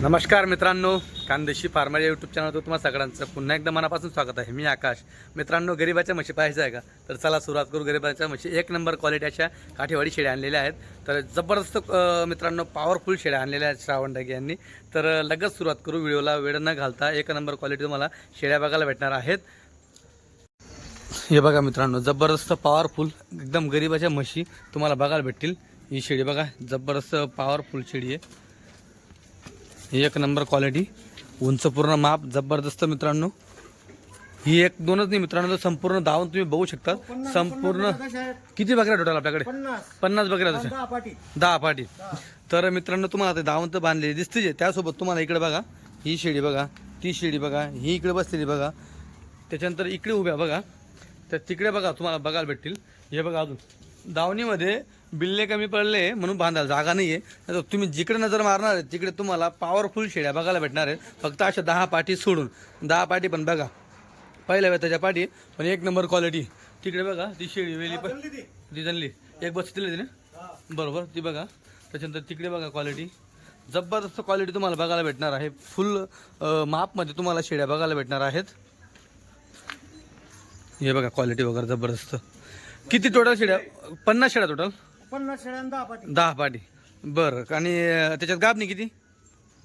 नमस्कार मित्रांनो खानदेशी फार्मर या यूट्यूब चॅनलवर तुम्हाला सगळ्यांचं पुन्हा एकदा मनापासून स्वागत आहे. मी आकाश. मित्रांनो गरिबाच्या म्हशी पाहायचं आहे का? तर चला सुरुवात करू. गरिबाच्या म्हशी एक नंबर क्वालिटी अशा काठीवाडी शेळ्या आणलेल्या आहेत. तर जबरदस्त मित्रांनो पॉवरफुल शेळ्या आणलेल्या आहेत श्रावण डागे यांनी. तर लगेच सुरुवात करू. व्हिडिओला वेळ न घालता एक नंबर क्वालिटी तुम्हाला शेळ्या बघायला भेटणार आहेत. हे बघा मित्रांनो जबरदस्त पॉवरफुल एकदम गरिबाच्या म्हशी तुम्हाला बघायला भेटतील. ही शेळी बघा जबरदस्त पॉवरफुल शेळी आहे. एक नंबर क्वालिटी. उंच पूर्ण माप जबरदस्त मित्रांनो. ही एक दोनच नाही मित्रांनो तर संपूर्ण धावून तुम्ही बघू शकता. संपूर्ण किती बकऱ्या टोटल आपल्याकडे? पन्नास. बकऱ्या तशा दहा पाटी. तर मित्रांनो तुम्हाला ते धावंत बांधलेली दिसते जे. त्यासोबत तुम्हाला इकडे बघा. ही शेळी बघा. ती शेळी बघा. ही इकडे बसलेली बघा. त्याच्यानंतर इकडे उभ्या बघा. तर तिकडे बघा तुम्हाला बघायला भेटतील. हे बघा अजून. दावणीमध्ये बिल्ले कमी पडले म्हणून बांधायला जागा नाही आहे तुम्ही जिकडे नजर मारणार आहे तिकडे तुम्हाला पॉवरफुल शेळ्या बघायला भेटणार आहेत. फक्त अशा दहा पाठी सोडून. दहा पाठी पण बघा. पहिल्या वेळ त्याच्या पाठी पण एक नंबर क्वालिटी तिकडे बघा ती शेळी वेली पण ती जनली एक बस दिली तिने बरोबर ती बघा. त्याच्यानंतर तिकडे बघा क्वालिटी जबरदस्त क्वालिटी तुम्हाला बघायला भेटणार आहे. फुल मापमध्ये तुम्हाला शेळ्या बघायला भेटणार आहेत. हे बघा क्वालिटी वगैरे जबरदस्त. किती टोटल शेळ्या पन्नास शेळ्या टोटल पन्नास शेळ्या आणि दहा पाटी. दहा पाटी. बरं आणि त्याच्यात गाबणी किती?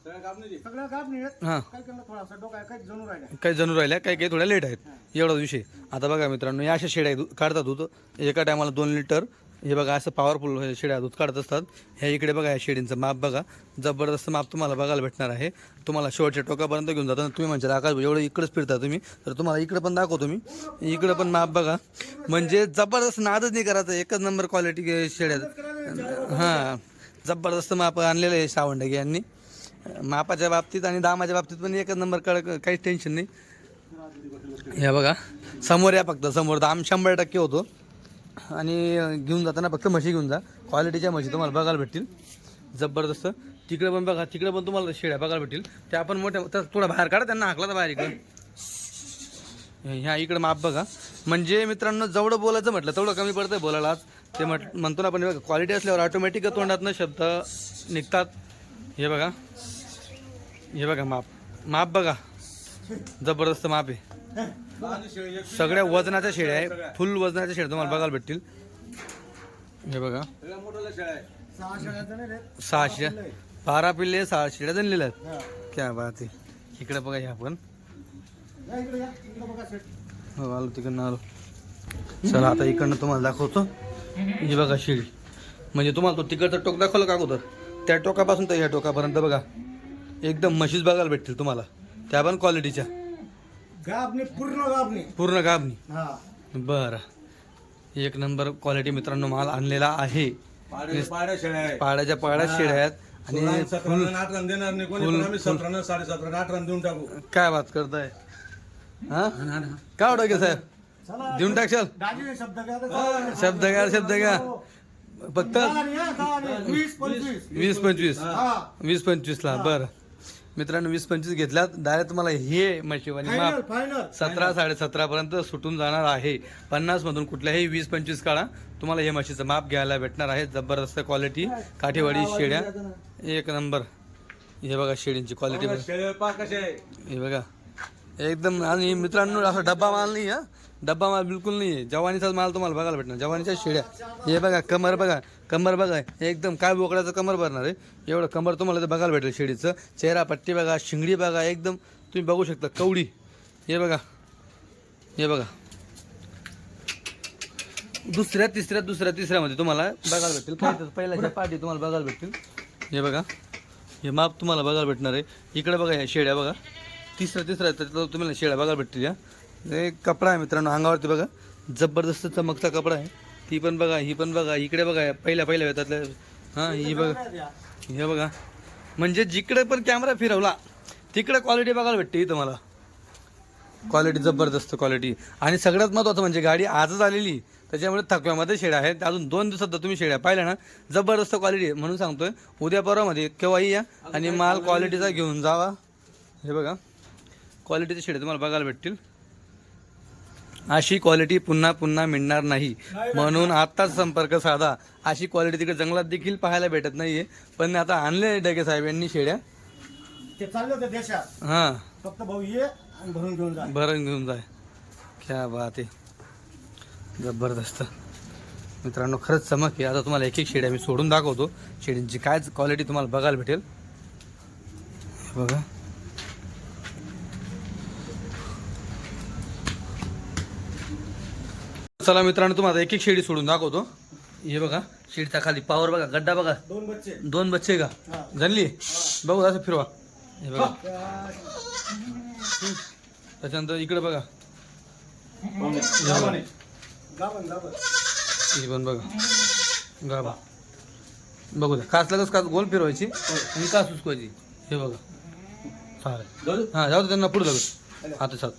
सगळ्या गाब नाही आहेत. हां. काय केलं थोडासा डोका आहे, काही जणू राहिल्या. काही जणू राहिल्या काही काही थोड्या लेट आहेत. एवढाच विषय आता बघा मित्रांनो या अशा शेळ्या दूध काढतात दूध. एका टायमाला दोन लिटर हे बघा असं पॉवरफुल शेळ्या दूध काढत असतात. ह्या इकडे बघा या शेळींचं माप बघा. जबरदस्त माप तुम्हाला बघायला भेटणार आहे. तुम्हाला शेवटच्या टोकापर्यंत घेऊन जाताना तुम्ही म्हणजे आकाश एवढं इकडेच फिरता तुम्ही. तर तुम्हाला इकडं पण दाखवतो मी. इकडं पण माप बघा. म्हणजे जबरदस्त नादच नाही करायचं. एकच नंबर क्वालिटी शेळ्या हां जबरदस्त माप आणलेलं आहे सावंडगे यांनी. मापाच्या बाबतीत आणि दामाच्या बाबतीत पण एकच नंबर कळ काहीच टेन्शन नाही. या बघा समोर या फक्त समोर दाम शंभर टक्के होतो. आणि घेऊन जाताना फक्त म्हशी घेऊन जा. क्वालिटीच्या म्हशी तुम्हाला बघायला भेटतील. जबरदस्त. तिकडे पण बघा तिकडे पण तुम्हाला शेळ्या बघायला भेटतील. त्या पण मोठ्या तर थोडा बाहेर काढा त्यांना हाकला तर बाहेर इकडं. ह्या इकडं माप बघा. म्हणजे मित्रांनो जेवढं बोलायचं म्हटलं तेवढं कमी पडतंय बोलायला आज. ते म्हट म्हणतो ना आपण बघा क्वालिटी असल्यावर ऑटोमॅटिक तोंडातनं शब्द निघतात. हे बघा. हे बघा माप. माप बघा. जबरदस्त माप आहे. सगळ्या वजनाच्या शेळ्या आहे. फुल वजनाच्या शेळ्या तुम्हाला बघायला भेटतील. हे बघा. जण. सहाशे. बारा पिल्ले सहा शेळ्या जनलेल्या आहेत. क्या बात आहे. इकडे बघा या शेट. हो आलो तिकडनं आलो. चला आता इकडनं तुम्हाला दाखवतो. ही बघा शिडी म्हणजे तुम्हाला तो तिकडचा टोक दाखवला का अगोदर? त्या टोकापासून तर ह्या टोकापर्यंत बघा. एकदम म्हशीच बघायला भेटतील तुम्हाला. त्या पण क्वालिटीच्या गाबणी पूर्ण गाबणी पूर्ण गाबनी? हा. बरं. एक नंबर क्वालिटी मित्रांनो माल आणलेला आहे. पाड्या पाड्या शेळ्या आहे पाड्याच्या पाड्या शेळ्या आहेत. आणि आठ रन देणार नाही. कोणी फुल- पण आम्ही सतरानं साडे सतरानं आठ रन देऊन टाकू. काय बात करताय? हा? काय वाटतं साहेब? देऊन टाकशाल? दाजी शब्द घ्या तर. शब्द घ्या शब्द घ्या. फक्त दहा आणि या, दहा आणि वीस पंचवीस. वीस पंचवीस. हा. वीस पंचवीसला बरं. मित्रांनो वीस पंचवीस घेतल्यात. डायरेक्ट तुम्हाला हे म्हशीवानी माप फायनल सतरा साडे सतरा पर्यंत सुटून जाणार आहे. पन्नास मधून कुठल्याही वीस पंचवीस काढा. तुम्हाला हे म्हशीचं माप घ्यायला भेटणार आहे. जबरदस्त क्वालिटी काठीवाडी शेड्या. एक नंबर. हे बघा शेडींची क्वालिटी बघा. शेळ्या पा कसे आहे. हे बघा. एकदम आणि मित्रांनो असा डब्बा माल नाही हा. डब्बा माल बिलकुल नाही आहे. जवानीचाच माल तुम्हाला बघायला भेटणार. जवानीच्या शेड्या. हे बघा कमर बघा. कमर बघा एकदम काय बोकड्याचं कमर भरणार आहे. एवढं कमर तुम्हाला ते बघायला भेटेल शेडीचं. चेहरा पट्टी बघा शिंगडी बघा एकदम तुम्ही बघू शकता कवडी. हे बघा. हे बघा. दुसऱ्या तिसऱ्या दुसऱ्या तिसऱ्यामध्ये तुम्हाला बघायला पहिल्या पहिल्याच्या पाठी तुम्हाला बघायला भेटतील. हे बघा. हे माप तुम्हाला बघायला भेटणार आहे. इकडे बघा या शेड्या बघा. तिसऱ्या तिसऱ्या त्याच्यात तुम्हाला शेड्या बघायला भेटतील या. कपडा आहे मित्रांनो अंगावरती बघा. जबरदस्त चमकता कपडा आहे. ती पण बघा ही पण बघा इकडे बघा पहिल्या पहिल्या वेतातल्या हां ही बघा. हे बघा. म्हणजे जिकडे पण कॅमेरा फिरवला तिकडे क्वालिटी बघायला भेटते इथं मला. क्वालिटी जबरदस्त क्वालिटी आणि सगळ्यात महत्त्वाचं म्हणजे गाडी आजच आलेली त्याच्यामुळे थकव्यामध्ये शेड्या आहेत. अजून दोन दिवसात जर तुम्ही शेड्या पाहिल्या ना जबरदस्त क्वालिटी आहे म्हणून सांगतोय. उद्या परवामध्ये केव्हाही या आणि माल क्वालिटीचा घेऊन जावा. हे बघा. क्वालिटीचे शेड्या तुम्हाला बघायला भेटतील. अशी क्वालिटी पुन्हा पुन्हा मिळणार नाही. म्हणून आत्ताच संपर्क साधा. अशी क्वालिटी तिकडे जंगलात देखील पाहायला भेटत नाहीये. पण आता आणले डगे साहेब यांनी शेड्या. ते चालले होते देशात. हां. फक्त भाऊ ये आणि भरून घेऊन जा. भरण घेऊन जाय क्या बात आहे. जबरदस्त. मित्रांनो खरंच चमक आहे. आता तुम्हाला एक एक शेड्या मी सोडून दाखवतो. शेडींची काय क्वालिटी तुम्हाला बघायला भेटेल. बघा. चला मित्रांनो तुम्हाला एक एक शेडी सोडून दाखवतो. हे बघा शेडीचा खाली पावर बघा गड्डा बघा. दोन बच्चे. दोन बच्चे का. जाणली बघू असं फिरवा. हे बघा. त्या- त्याच्यानंतर इकडे बघा. ही पण बघा. गाबा बघू द्या. कास लगच कास गोल फिरवायची आणि कास उचकवायची हे बघा. चालेल. जाऊ. हां जाऊ दे त्यांना पुढे लगत हात सात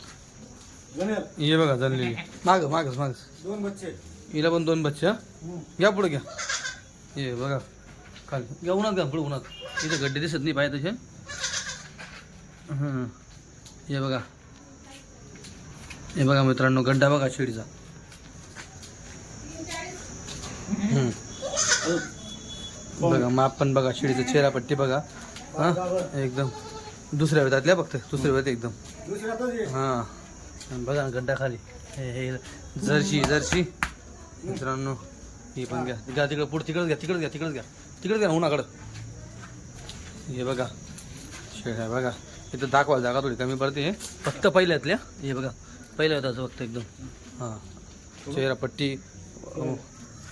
हे बघा जणलेली माग मागच मागच. दोन बच्चे. हिला पण दोन बच्चे हा. घ्या पुढे घ्या. हे बघा खाली. घ्या उन्हात घ्या पुढे उन्हात. इथे गड्डे दिसत नाही पाहिजे तसे हं. हे बघा. हे बघा मित्रांनो गड्डा बघा शिडीचा. बघा माप पण बघा शिडीचं चेहरापट्टी बघा. हा? एकदम. दुसऱ्या वेळातल्या फक्त दुसऱ्या वेळात एकदम. ये. हां. बघा ना गड्डा खाली हे हे जर्शी जर्शी. मित्रांनो ही पण घ्या. घ्या तिकडं पुढे तिकडंच घ्या तिकडं घ्या तिकडंच घ्या. तिकडंच घ्या उन्हाकडं. हे बघा. शेड आहे बघा. इथं दाखवायला जागा थोडी कमी पडते हे. फक्त पहिल्यातल्या. हे बघा. पहिल्या होता फक्त एकदम. हां. चेहरापट्टी. पट्टी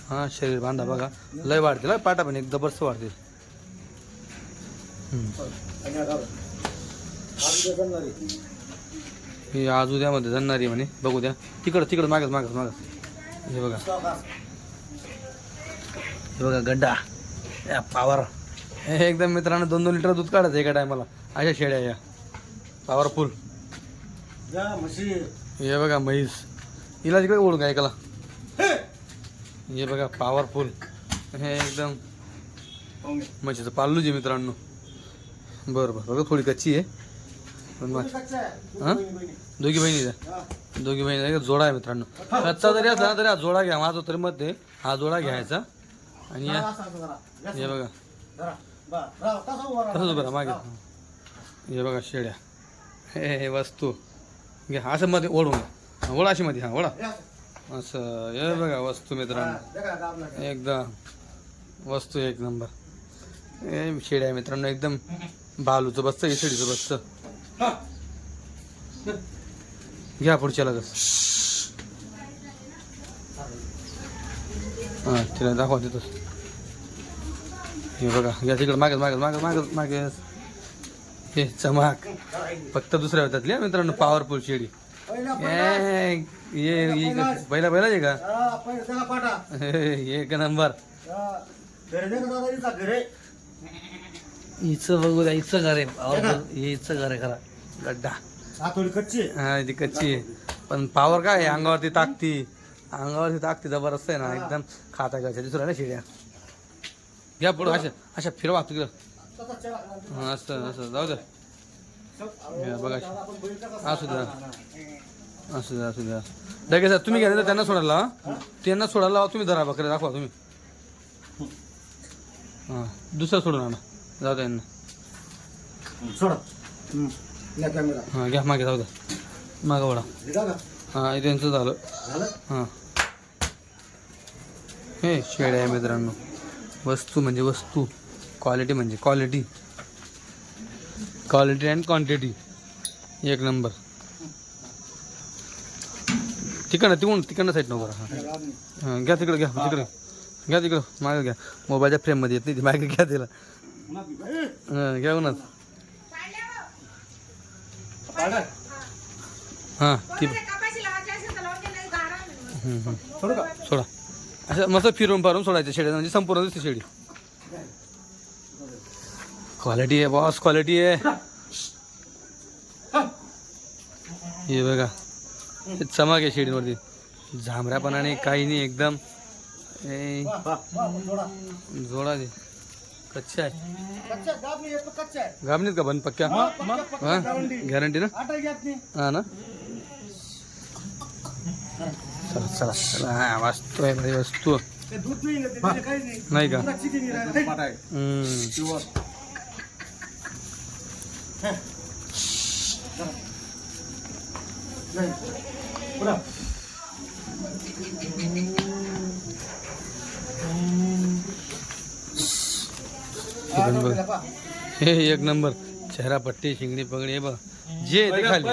हां शरीर बांधा बघा. लय वाढते. लय पाटा पण एक जबरदस्त वाढते. हा. आज आहे. उद्यामध्ये जाणारी म्हणे. बघू द्या. तिकडं तिकडं मागच मागच मागच. हे बघा. हे बघा गड्डा. या पावर हे एकदम मित्रांनो दोन दोन लिटर दूध काढायचं एका टायमाला. अशा शेळ्या या. पॉवरफुल जा हे बघा म्हैस. हिला तिकडे ओढून ऐकाला हे! हे बघा पॉवरफुल हे एकदम. म्हशीचं पाल्लूच आहे मित्रांनो. बरं बरं. बघा थोडी कच्ची आहे. दोघी बहिणी द्या दोघी बहिणी एक जोडा आहे मित्रांनो. कच्चा जरी असला तरी हा जोडा घ्या. माझं तरी मत आहे. हा जोडा घ्यायचा. आणि या हे बघा. तसंच बरं मागे. हे बघा शेड्या. हे हे वस्तू. घ्या. असं मध्ये ओढून घ्या. ओढा अशी मध्ये. हा ओढा. असं. हे बघा वस्तू मित्रांनो. एकदम. वस्तू एक नंबर. हे शेड्या मित्रांनो. एकदम बालूचं बसतं हे शेडीचं बसतं. घ्या पुढच्या लगच. हां तिला दाखवा तिथंच हे बघा घ्या तिकडं मागच मागच मागच मागच मागेस हे चमाक. फक्त दुसऱ्या होत्यातली हा मित्रांनो पॉवरफुल शेडी. पहिला पहिला. ए, ये पहिला पहिला आहे का एक नंबर. हिचं बघू द्या हिचं घर आहे. हे हिचं घर आहे खरा. थोडी कच्ची. हा ती कच्ची. आहे पण पावर काय आहे? अंगावरती ताकती अंगावरती ताकती जबरदस्त आहे ना. एकदम खाता घ्यायच्या दुसऱ्या ना शिड्या. घ्या पुढं. अशा अशा फिरवा तिकडं. हा, असं असं. जाऊ द्या बघा. असू द्या. असू द्या असू द्या. सर तुम्ही घ्या त्यांना सोडायला. त्यांना सोडायला तुम्ही धरा बकरे. दाखवा तुम्ही. हां दुसरं सोडून आणा. जाऊ द्या यांना. सोडा. हां घ्या मागे जाऊ द्या मागं वडा हे त्यांचं झालं. हां. हे शेड आहे मित्रांनो. वस्तू म्हणजे वस्तू. क्वालिटी म्हणजे क्वालिटी क्वालिटी अँड क्वांटिटी एक नंबर तिकडं तिकडून तिकडनं साईड नको हां. हां घ्या तिकडं घ्या तिकडं. घ्या तिकडं मागं घ्या. मोबाईलच्या फ्रेममध्ये येत नाही ती मागे घ्या तिला. हां घ्या उन्हात. हां ती हम्म, हम्म. सोडू का? सोडा. असं मस्त फिरून फारून सोडायचं शेड्या म्हणजे संपूर्ण दिसते शेडी. क्वालिटी आहे बॉस क्वालिटी आहे. हे बघा. हे चमक आहे शेडीवरती. झांबऱ्यापणाने काही नाही एकदम. जोडा दे. कच्चा आहे. कच्चा आहे, आहे. का बन पक्क्या? हा, पक्का, हा. गॅरंटी ना? आटा घेत नाही. हा ना? चला चला चला. हा वस्तू आहे भाई वस्तू. ते दूध नाही ना, ते त्याचे काहीच नाही. नाही का? राहिली. हम्म. नाही. हा, एक नंबर. चेहरा पट्टी शिंगडी पगडी हे बघ. जे ते खाली.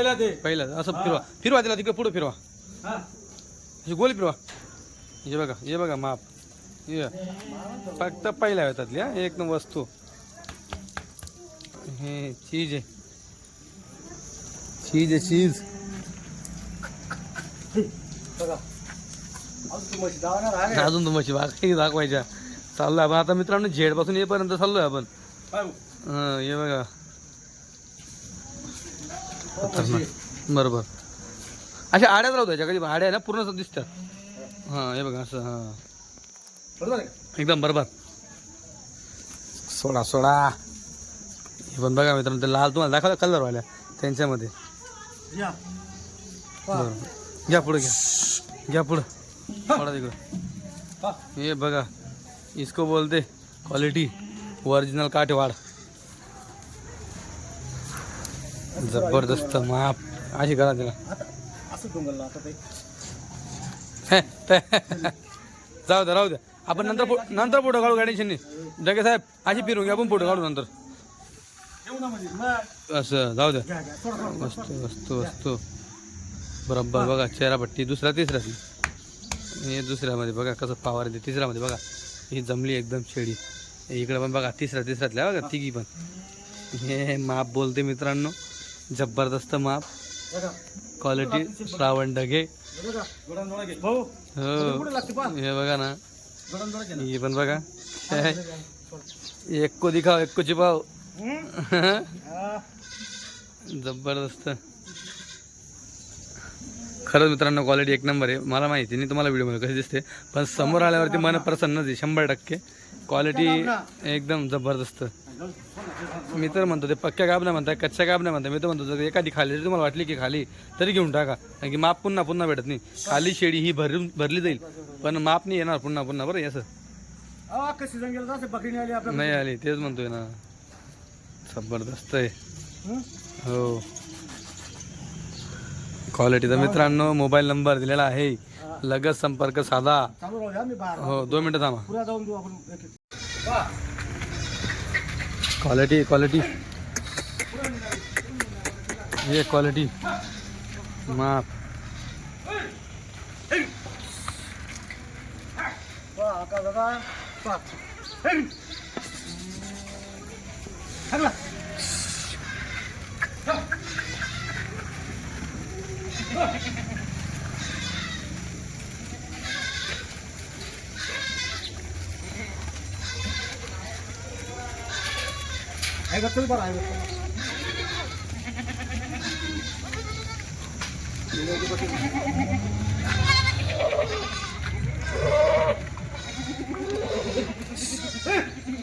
पहिला असं फिरवा. फिरवा तिला तिकडे पुढे फिरवा. हा. हे गोल फिरवा. हे बघा हे बघा माप. फक्त पहिल्या हा. एक नंबर वस्तू. हे चीज आहे. चीज आहे चीज. अजून तुम्हाला बाकी दाखवायच्या. चाललोय आपण. आता मित्रांनो झेडपासून येईपर्यंत चाललोय आपण. हं, हे बघा. बरोबर. अशा आड्याच राहू द्यायच्या कधी आड्या आहे ना पूर्ण दिसतात. हां हे बघा असं हां. बरोबर आहे एकदम बरोबर. सोडा सोडा. हे पण बघा मित्रांनो ते लाल तुम्हाला दाखवलं कलर वाल्या त्यांच्यामध्ये. घ्या पुढे घ्या. घ्या पुढं. थोडा तिकडं. हे बघा. इसको बोलते क्वालिटी ओरिजिनल काठेवाड। ज़बरदस्त माप। अशी करा तिला. जाऊ द्या राहू द्या आपण नंतर नंतर फ़ोटो काढू गाडीशी जगे साहेब अशी फिरून घ्या, आपण फ़ोटो काढू नंतर. असं, जाऊ द्या वस्तू वस्तू वस्तू बरोबर, बघा पट्टी, दुसरा, तिसरा. ती हे दुसऱ्यामध्ये बघा, कसं पावर येते तिसऱ्यामध्ये बघा. ही जमली एकदम शेळी इकडे पण बघा तिसऱ्या तिसऱ्यातल्या बघा तिघी पण. हे माप बोलते मित्रांनो. जबरदस्त माप. क्वालिटी श्रावण ढगे. हो. हे बघा ना. ही पण बघा. एक को दिखाव एक को चिपाव. जबरदस्त. खरंच मित्रांनो क्वालिटी एक नंबर आहे. मला माहिती नाही तुम्हाला व्हिडिओमध्ये कशी दिसते पण समोर आल्यावरती मन प्रसन्नच आहे शंभर टक्के. क्वालिटी एकदम जबरदस्त. मी तर म्हणतो ते पक्क्या गाबण्या म्हणताय कच्च्या गाबण्या म्हणताय. मी तर म्हणतो जर एखादी खाली जरी तुम्हाला वाटली की खाली तरी घेऊन टाका. कारण की माप पुन्हा पुन्हा भेटत नाही. खाली शेडी ही भरून भरली जाईल. पण माप नाही येणार पुन्हा पुन्हा बरं आपल्या नाही आली तेच म्हणतोय ना. जबरदस्त आहे? हो. क्वालिटीचा मित्रांनो मोबाईल नंबर दिलेला आहे. लगेच संपर्क साधा. हो दोन मिनटं थांबा. क्वालिटी क्वालिटी ये क्वालिटी माप का? ಐವತ್ತು ಬರ ಐವತ್ತು Hey!